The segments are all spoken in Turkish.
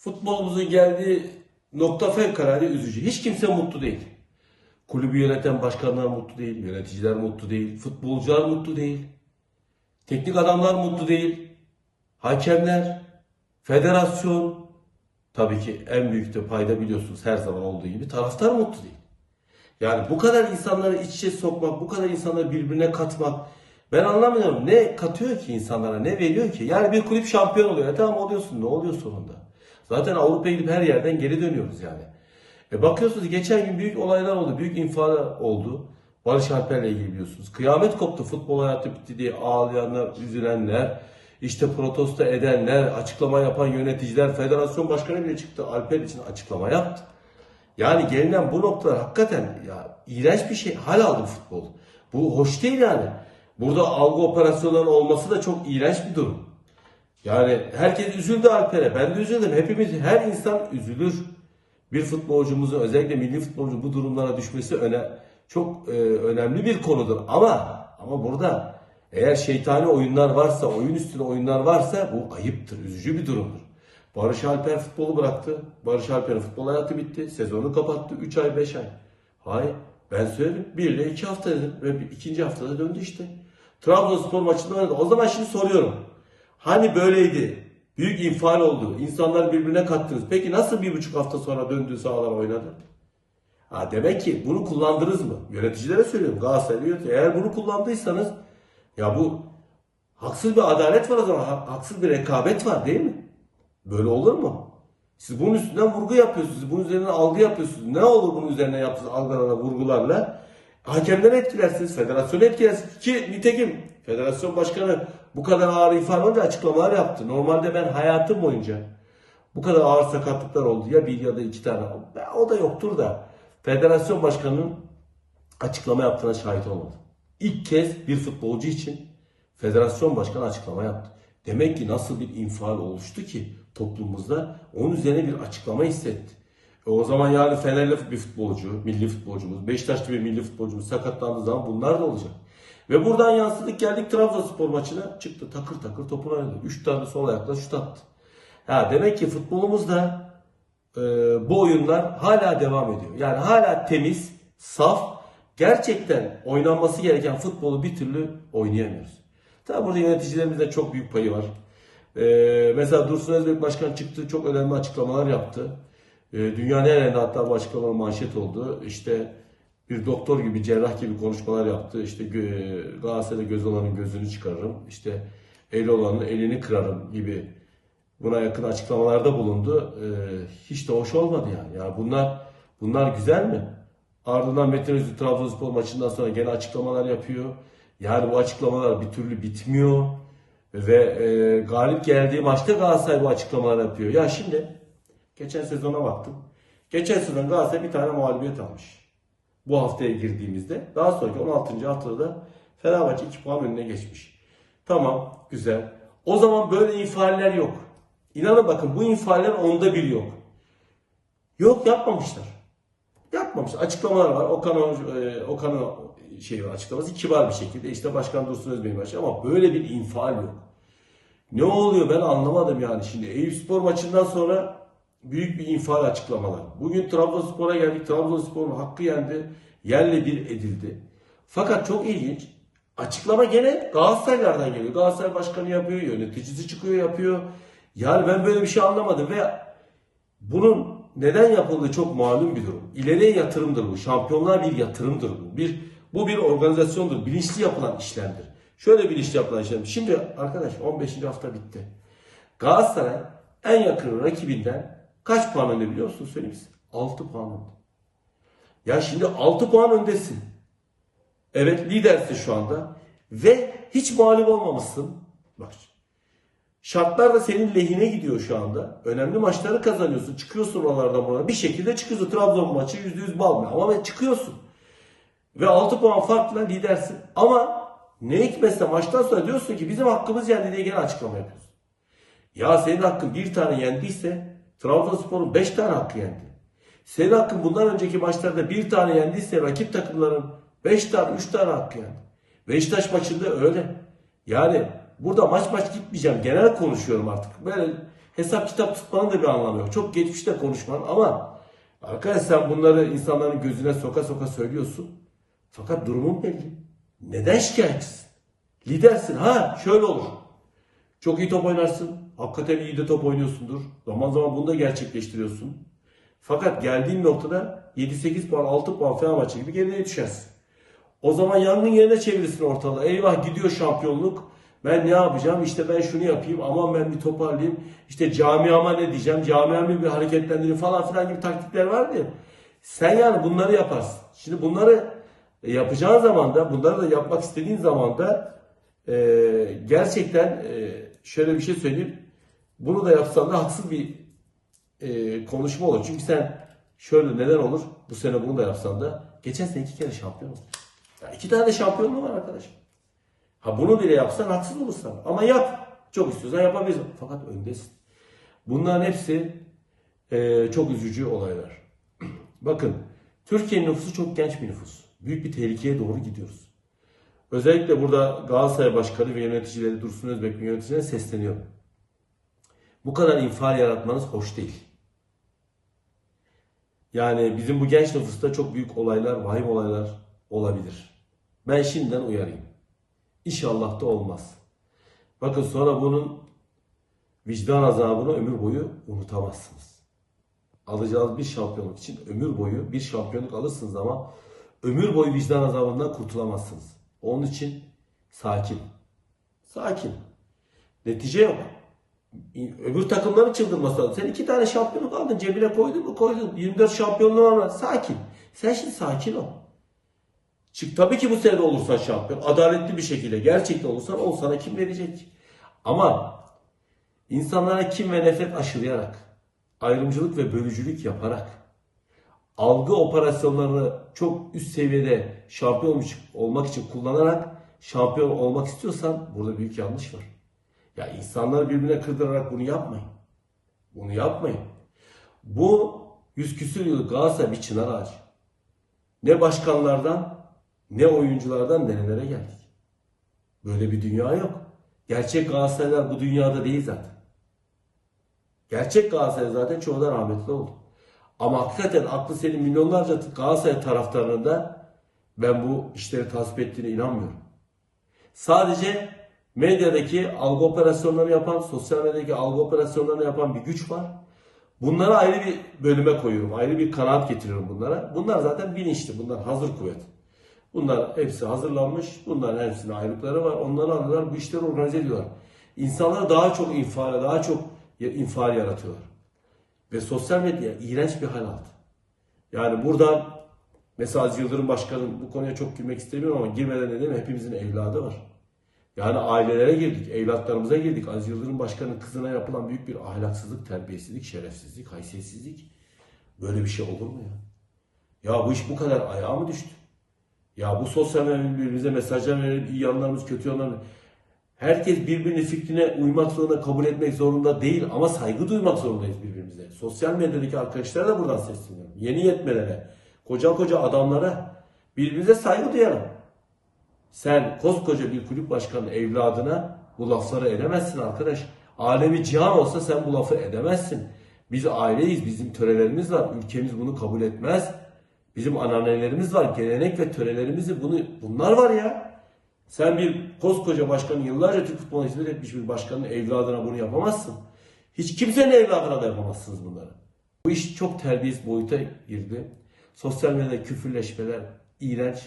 Futbolumuzun geldiği nokta fevkalade üzücü. Hiç kimse mutlu değil. Kulübü yöneten başkanlar mutlu değil, yöneticiler mutlu değil, futbolcular mutlu değil. Teknik adamlar mutlu değil. Hakemler, federasyon, tabii ki en büyük de payda biliyorsunuz her zaman olduğu gibi taraftar mutlu değil. Yani bu kadar insanları iç içe sokmak, bu kadar insanları birbirine katmak ben anlamıyorum. Ne katıyor ki insanlara, ne veriyor ki? Yani bir kulüp şampiyon oluyor. E tamam oluyorsun, ne oluyor sonunda? Zaten Avrupa'ya gidip her yerden geri dönüyoruz yani. E bakıyorsunuz geçen gün büyük olaylar oldu, büyük infial oldu. Barış Alper'le ilgili biliyorsunuz. Kıyamet koptu, futbol hayatı bitti diye ağlayanlar, üzülenler, işte protesto edenler, açıklama yapan yöneticiler, federasyon başkanı bile çıktı. Alper için açıklama yaptı. Yani gelinen bu noktalar hakikaten ya iğrenç bir şey. Hal aldı futbol. Bu hoş değil yani. Burada algı operasyonlarının olması da çok iğrenç bir durum. Yani herkes üzüldü Alper'e. Ben de üzüldüm. Hepimiz, her insan üzülür. Bir futbolcumuzun özellikle milli futbolcu bu durumlara düşmesi öne, çok e, önemli bir konudur. Ama ama burada eğer şeytani oyunlar varsa, oyun üstüne oyunlar varsa bu ayıptır, üzücü bir durumdur. Barış Alper futbolu bıraktı. Barış Alper'in futbol hayatı bitti. Sezonu kapattı. 3 ay 5 ay. Hayır. Ben söyledim. 1 ile 2 hafta dedim. Ve ikinci haftada döndü işte. Trabzonspor maçında oynadı. O zaman şimdi soruyorum. Hani böyleydi? Büyük infial oldu. İnsanlar birbirine kattınız. Peki nasıl bir buçuk hafta sonra döndüğü sahalar oynadı? Ha demek ki bunu kullandınız mı? Yöneticilere söylüyorum. Galatasaray yönetici. Eğer bunu kullandıysanız ya bu haksız bir adalet var o zaman. Ha- Haksız bir rekabet var değil mi? Böyle olur mu? Siz bunun üstünden vurgu yapıyorsunuz. Bunun üzerinden algı yapıyorsunuz. Ne olur bunun üzerine yaptığınız algılarla, vurgularla? Hakemleri etkilersiniz, federasyonu etkilersiniz. Ki nitekim federasyon başkanı bu kadar ağır ifade açıklamalar yaptı. Normalde ben hayatım boyunca bu kadar ağır sakatlıklar oldu. Ya bir ya da iki tane. O da yoktur da. Federasyon başkanının açıklama yaptığına şahit olmadım. İlk kez bir futbolcu için federasyon başkanı açıklama yaptı. Demek ki nasıl bir infial oluştu ki toplumumuzda onun üzerine bir açıklama hissetti. E o zaman yani Fenerli bir futbolcu, milli futbolcumuz, Beşiktaşlı bir milli futbolcumuz sakatlandığı zaman bunlar da olacak. Ve buradan yansıdık geldik Trabzonspor maçına çıktı takır takır topunu oynadı. Üç tane sol ayakla şut attı. Ha, demek ki futbolumuzda e, bu oyunlar hala devam ediyor. Yani hala temiz, saf, gerçekten oynanması gereken futbolu bir türlü oynayamıyoruz. Tabi burada yöneticilerimizde çok büyük payı var. E, mesela Dursun Özbek Başkan çıktı, çok önemli açıklamalar yaptı. E, dünyanın her yerinde hatta bu açıklamalar manşet oldu. İşte bir doktor gibi, cerrah gibi konuşmalar yaptı. İşte Galatasaray'da göz olanın gözünü çıkarırım. İşte eli olanın elini kırarım gibi buna yakın açıklamalarda bulundu. Ee, hiç de hoş olmadı yani. Ya bunlar bunlar güzel mi? Ardından Metin Öztürk Trabzonspor maçından sonra gene açıklamalar yapıyor. Yani bu açıklamalar bir türlü bitmiyor. Ve e, galip geldiği maçta Galatasaray bu açıklamalar yapıyor. Ya şimdi geçen sezona baktım. Geçen sezon Galatasaray bir tane mağlubiyet almış. Bu haftaya girdiğimizde. Daha sonraki 16. haftada da Fenerbahçe 2 puan önüne geçmiş. Tamam, güzel. O zaman böyle infialler yok. İnanın bakın bu infialler onda bir yok. Yok yapmamışlar. Yapmamış. Açıklamalar var. Okan, e, Okan'ın şey var açıklaması kibar bir şekilde. İşte Başkan Dursun Özbey'in başı ama böyle bir infial yok. Ne oluyor ben anlamadım yani şimdi. Eyüpspor maçından sonra büyük bir infial açıklamalar. Bugün Trabzonspor'a geldik. Trabzonspor'un hakkı yendi. Yerle bir edildi. Fakat çok ilginç. Açıklama gene Galatasaraylardan geliyor. Galatasaray başkanı yapıyor, yöneticisi çıkıyor yapıyor. Yani ben böyle bir şey anlamadım ve bunun neden yapıldığı çok malum bir durum. İleriye yatırımdır bu. Şampiyonlar bir yatırımdır bu. Bir, bu bir organizasyondur. Bilinçli yapılan işlemdir. Şöyle bilinçli yapılan işlem. Şimdi arkadaş 15. hafta bitti. Galatasaray en yakın rakibinden kaç puan önde biliyor musun söyleyeyim size? 6 puan önde. Ya şimdi 6 puan öndesin. Evet lidersin şu anda. Ve hiç mağlup olmamışsın. Bak Şartlar da senin lehine gidiyor şu anda. Önemli maçları kazanıyorsun. Çıkıyorsun oralardan buralara. Bir şekilde çıkıyorsun. Trabzon maçı %100 bal mı? Ama çıkıyorsun. Ve 6 puan farkla lidersin. Ama ne hikmetse maçtan sonra diyorsun ki bizim hakkımız yendi diye gene açıklama yapıyorsun. Ya senin hakkın bir tane yendiyse Trabzonspor'un 5 tane hakkı yendi. Senin hakkın bundan önceki maçlarda bir tane yendiyse rakip takımların 5 tane 3 tane hakkı yendi. Beşiktaş maçında öyle. Yani burada maç maç gitmeyeceğim. Genel konuşuyorum artık. Böyle hesap kitap tutmanın da bir anlamı yok. Çok geçmişte konuşman ama arkadaş sen bunları insanların gözüne soka soka söylüyorsun. Fakat durumun belli. Neden şikayetçisin? Lidersin. Ha şöyle olur. Çok iyi top oynarsın. Hakikaten iyi de top oynuyorsundur. Zaman zaman bunu da gerçekleştiriyorsun. Fakat geldiğin noktada 7-8 puan, 6 puan Fenerbahçe gibi geriye düşersin. O zaman yangın yerine çevirirsin ortalığı. Eyvah gidiyor şampiyonluk. Ben ne yapacağım? İşte ben şunu yapayım. Aman ben bir toparlayayım. İşte camiama ne diyeceğim? Camiamı bir hareketlendireyim falan filan gibi taktikler var ya. Sen yani bunları yaparsın. Şimdi bunları yapacağın zaman da bunları da yapmak istediğin zaman da e, gerçekten e, şöyle bir şey söyleyeyim. Bunu da yapsan da haksız bir e, konuşma olur. Çünkü sen şöyle neden olur? Bu sene bunu da yapsan da geçen sene iki kere şampiyon oldun. Ya iki tane de şampiyonluğu var arkadaş. Ha bunu bile yapsan haksız olursan. Ama yap. Çok istiyorsan yapabilirsin. Fakat öndesin. Bunların hepsi e, çok üzücü olaylar. Bakın Türkiye'nin nüfusu çok genç bir nüfus. Büyük bir tehlikeye doğru gidiyoruz. Özellikle burada Galatasaray Başkanı ve yöneticileri Dursun Özbek yöneticilerine sesleniyorum. Bu kadar infial yaratmanız hoş değil. Yani bizim bu genç nüfusta çok büyük olaylar, vahim olaylar olabilir. Ben şimdiden uyarayım. İnşallah da olmaz. Bakın sonra bunun vicdan azabını ömür boyu unutamazsınız. Alacağınız bir şampiyonluk için ömür boyu bir şampiyonluk alırsınız ama ömür boyu vicdan azabından kurtulamazsınız. Onun için sakin. Sakin. Netice yok. Öbür takımların çıldırması lazım. Sen iki tane şampiyonluk aldın cebine koydun mu koydun. 24 şampiyonluğu var. Sakin. Sen şimdi sakin ol. Çık tabii ki bu sene olursan şampiyon. Adaletli bir şekilde gerçekten olursan ol sana kim verecek? Ama insanlara kim ve nefret aşılayarak, ayrımcılık ve bölücülük yaparak, algı operasyonlarını çok üst seviyede şampiyon olmak için kullanarak şampiyon olmak istiyorsan burada büyük yanlış var. Ya insanları birbirine kırdırarak bunu yapmayın. Bunu yapmayın. Bu yüz küsür yıllık Galatasaray bir çınar ağacı. Ne başkanlardan ne oyunculardan nerelere geldik. Böyle bir dünya yok. Gerçek Galatasaraylar bu dünyada değil zaten. Gerçek Galatasaray zaten çoğu da rahmetli oldu. Ama hakikaten aklı senin milyonlarca Galatasaray taraftarının da ben bu işleri tasvip ettiğine inanmıyorum. Sadece medyadaki algı operasyonlarını yapan, sosyal medyadaki algı operasyonlarını yapan bir güç var. Bunları ayrı bir bölüme koyuyorum. Ayrı bir kanaat getiriyorum bunlara. Bunlar zaten bilinçli. Bunlar hazır kuvvet. Bunlar hepsi hazırlanmış. Bunların hepsinin ayrıkları var. Onları alıyorlar. Bu işleri organize ediyorlar. İnsanları daha çok infiale, daha çok infial yaratıyorlar. Ve sosyal medya iğrenç bir hal aldı. Yani buradan mesela Yıldırım Başkan'ın bu konuya çok girmek istemiyorum ama girmeden dedim hepimizin evladı var. Yani ailelere girdik, evlatlarımıza girdik. Aziz Yıldırım Başkan'ın kızına yapılan büyük bir ahlaksızlık, terbiyesizlik, şerefsizlik, haysiyetsizlik. Böyle bir şey olur mu ya? Ya bu iş bu kadar ayağa mı düştü? Ya bu sosyal birbirimize mesajlar verelim, iyi yanlarımız, kötü yanlarımız. Herkes birbirinin fikrine uymak zorunda, kabul etmek zorunda değil ama saygı duymak zorundayız birbirimize. Sosyal medyadaki arkadaşlara da buradan sesleniyorum. Yeni yetmelere, koca koca adamlara birbirimize saygı duyalım. Sen koskoca bir kulüp başkanı evladına bu lafları edemezsin arkadaş. Alemi cihan olsa sen bu lafı edemezsin. Biz aileyiz, bizim törelerimiz var. Ülkemiz bunu kabul etmez. Bizim ananelerimiz var, gelenek ve törelerimizi bunu bunlar var ya. Sen bir koskoca başkanın yıllarca Türk futboluna hizmet etmiş bir başkanın evladına bunu yapamazsın. Hiç kimsenin evladına da yapamazsınız bunları. Bu iş çok terbiyesiz boyuta girdi. Sosyal medyada küfürleşmeler, iğrenç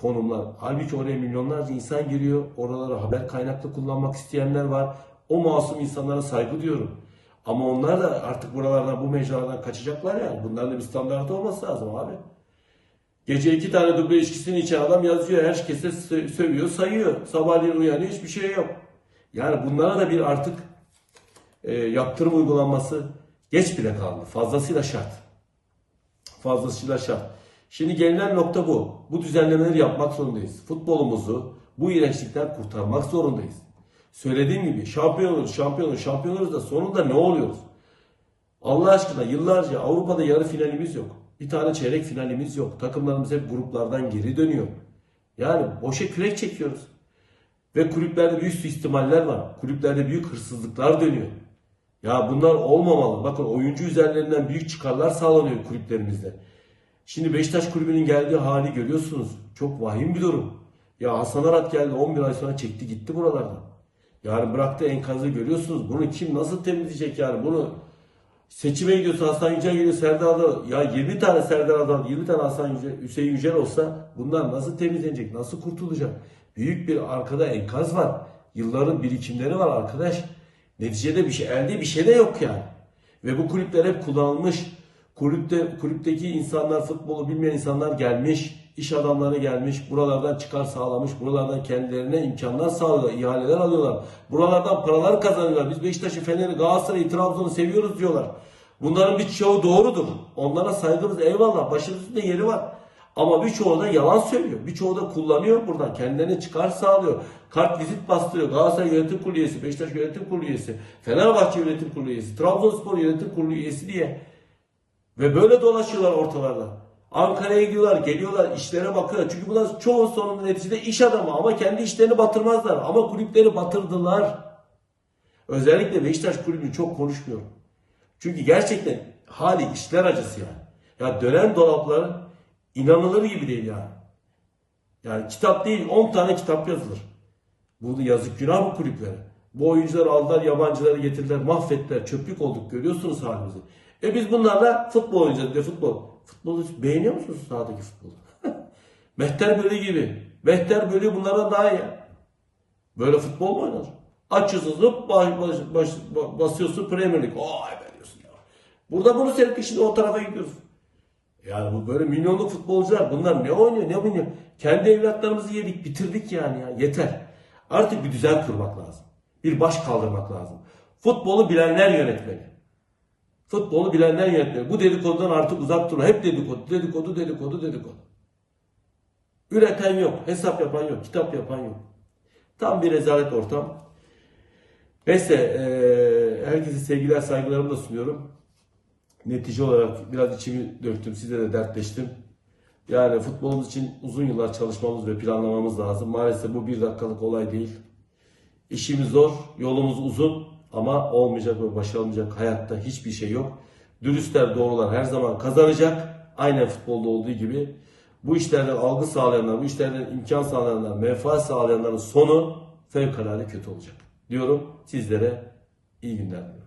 konumlar. Halbuki oraya milyonlarca insan giriyor. Oraları haber kaynaklı kullanmak isteyenler var. O masum insanlara saygı duyuyorum. Ama onlar da artık buralardan, bu mecralardan kaçacaklar yani. Bunların da bir standartı olması lazım abi. Gece iki tane duble ilişkisini içen adam yazıyor. Herkese sö- sövüyor, sayıyor. Sabahleyin uyanıyor, hiçbir şey yok. Yani bunlara da bir artık e, yaptırım uygulanması geç bile kaldı. Fazlasıyla şart. Fazlasıyla şart. Şimdi gelinen nokta bu. Bu düzenlemeleri yapmak zorundayız. Futbolumuzu bu iğrençlikten kurtarmak zorundayız. Söylediğim gibi şampiyon oluruz, şampiyon oluruz, şampiyon oluruz da sonunda ne oluyoruz? Allah aşkına yıllarca Avrupa'da yarı finalimiz yok. Bir tane çeyrek finalimiz yok. Takımlarımız hep gruplardan geri dönüyor. Yani boşa kürek çekiyoruz. Ve kulüplerde büyük suistimaller var. Kulüplerde büyük hırsızlıklar dönüyor. Ya bunlar olmamalı. Bakın oyuncu üzerlerinden büyük çıkarlar sağlanıyor kulüplerimizde. Şimdi Beşiktaş kulübünün geldiği hali görüyorsunuz. Çok vahim bir durum. Ya Hasan Arat geldi 11 ay sonra çekti gitti buralardan. Yani bıraktı enkazı görüyorsunuz. Bunu kim nasıl temizleyecek yani? Bunu seçime gidiyorsa Hasan Yücel geliyor Serdar Adalı. Ya 20 tane Serdar Adalı, 20 tane Hasan Yücel, Hüseyin Yücel olsa bunlar nasıl temizlenecek? Nasıl kurtulacak? Büyük bir arkada enkaz var. Yılların birikimleri var arkadaş. Neticede bir şey, elde bir şey de yok yani. Ve bu kulüpler hep kullanılmış. Kulüpte, kulüpteki insanlar, futbolu bilmeyen insanlar gelmiş, iş adamları gelmiş, buralardan çıkar sağlamış, buralardan kendilerine imkanlar sağlıyorlar, ihaleler alıyorlar. Buralardan paralar kazanıyorlar. Biz Beşiktaş'ı, Fener'i, Galatasaray'ı, Trabzon'u seviyoruz diyorlar. Bunların birçoğu doğrudur. Onlara saygımız eyvallah, başımızın üstünde yeri var. Ama birçoğu da yalan söylüyor. Birçoğu da kullanıyor buradan. Kendilerine çıkar sağlıyor. Kart vizit bastırıyor. Galatasaray Yönetim Kurulu üyesi, Beşiktaş Yönetim Kurulu üyesi, Fenerbahçe Yönetim Kurulu üyesi, Trabzonspor Yönetim Kurulu üyesi diye. Ve böyle dolaşıyorlar ortalarda. Ankara'ya gidiyorlar, geliyorlar, işlere bakıyorlar. Çünkü bunlar çoğu sonunda neticede iş adamı ama kendi işlerini batırmazlar. Ama kulüpleri batırdılar. Özellikle Beşiktaş kulübünü çok konuşmuyorum. Çünkü gerçekten hali işler acısı yani. Ya dönen dolapları inanılır gibi değil yani. Yani kitap değil 10 tane kitap yazılır. Bu yazık günah bu kulüplere. Bu oyuncuları aldılar, yabancıları getirdiler, mahvettiler, çöplük olduk görüyorsunuz halimizi. E biz bunlarla futbol oynayacağız diye futbol. Futbolu beğeniyor musunuz sahadaki futbolu? Mehter Bölü gibi. Mehter Bölü bunlara daha iyi. Böyle futbol mu oynanır? Açıyorsun zıp baş, baş, baş, basıyorsun Premier Lig. Ay be diyorsun ya. Burada bunu seyrettik şimdi o tarafa gidiyorsun. Yani bu böyle milyonluk futbolcular bunlar ne oynuyor ne oynuyor? Kendi evlatlarımızı yedik bitirdik yani ya yeter. Artık bir düzen kurmak lazım. Bir baş kaldırmak lazım. Futbolu bilenler yönetmeli. Futbolu bilenler yönetmeli. Bu dedikodudan artık uzak durun. Hep dedikodu, dedikodu, dedikodu, dedikodu. Üreten yok, hesap yapan yok, kitap yapan yok. Tam bir rezalet ortam. Neyse, eee herkese sevgiler, saygılarımı da sunuyorum. Netice olarak biraz içimi döktüm, size de dertleştim. Yani futbolumuz için uzun yıllar çalışmamız ve planlamamız lazım. Maalesef bu bir dakikalık olay değil. İşimiz zor, yolumuz uzun ama olmayacak ve başarılmayacak hayatta hiçbir şey yok. Dürüstler, doğrular her zaman kazanacak. Aynen futbolda olduğu gibi. Bu işlerden algı sağlayanlar, bu işlerden imkan sağlayanlar, menfaat sağlayanların sonu fevkalade kötü olacak. Diyorum sizlere iyi günler diliyorum.